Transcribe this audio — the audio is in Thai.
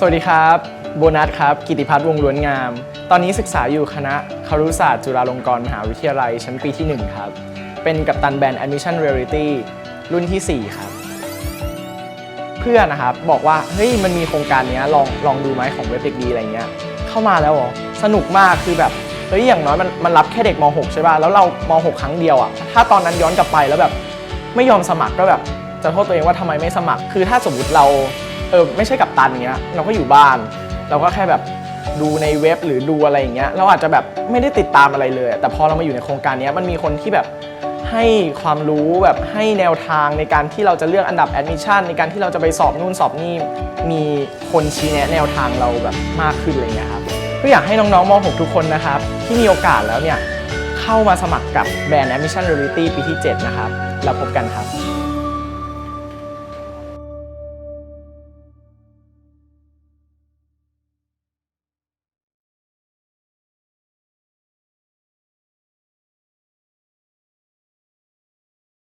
สวัสดีครับ โบนัสครับ กิติพัฒน์วงล้วนงาม ตอนนี้ศึกษาอยู่คณะครุศาสตร์จุฬาลงกรณ์มหาวิทยาลัยชั้นปีที่ 1 ครับ เป็นกัปตันแบรนด์ Admission Reality รุ่นที่ 4 ครับ เพื่อนนะครับบอกว่า เฮ้ยมันมีโครงการนี้ลองลองดูไหมของเว็บเด็กดีอะไรเงี้ย เข้ามาแล้วเหรอ สนุกมากคือแบบเฮ้ยอย่างน้อยมันมันรับแค่เด็กม .6 ใช่ป่ะแล้วเราม .6 ครั้งเดียวอะถ้าตอนนั้นย้อนกลับไปแล้วแบบไม่ยอมสมัครก็แบบจะโทษตัวเองว่าทำไมไม่สมัคร คือถ้าสมมติเรา เออไม่ใช่กับตันเงี้ยเราก็อยู่บ้าน เราก็แค่แบบดูในเว็บหรือดูอะไรอย่างเงี้ยเราอาจจะแบบไม่ได้ติดตามอะไรเลย แต่พอเรามาอยู่ในโครงการนี้มันมีคนที่แบบให้ความรู้แบบให้แนวทางในการที่เราจะเลือกอันดับแอดมิชชั่นในการที่เราจะไปสอบนู่นสอบนี่มีคนชี้แนะแนวทางเราแบบมากขึ้นอะไรเงี้ยครับก็อยากให้น้องๆม .6 ทุกคนนะครับ ที่มีโอกาสแล้วเนี่ย เข้ามาสมัครกับแบรนด์ Admission Reality ปีที่ 7 นะครับ แล้วพบกันครับ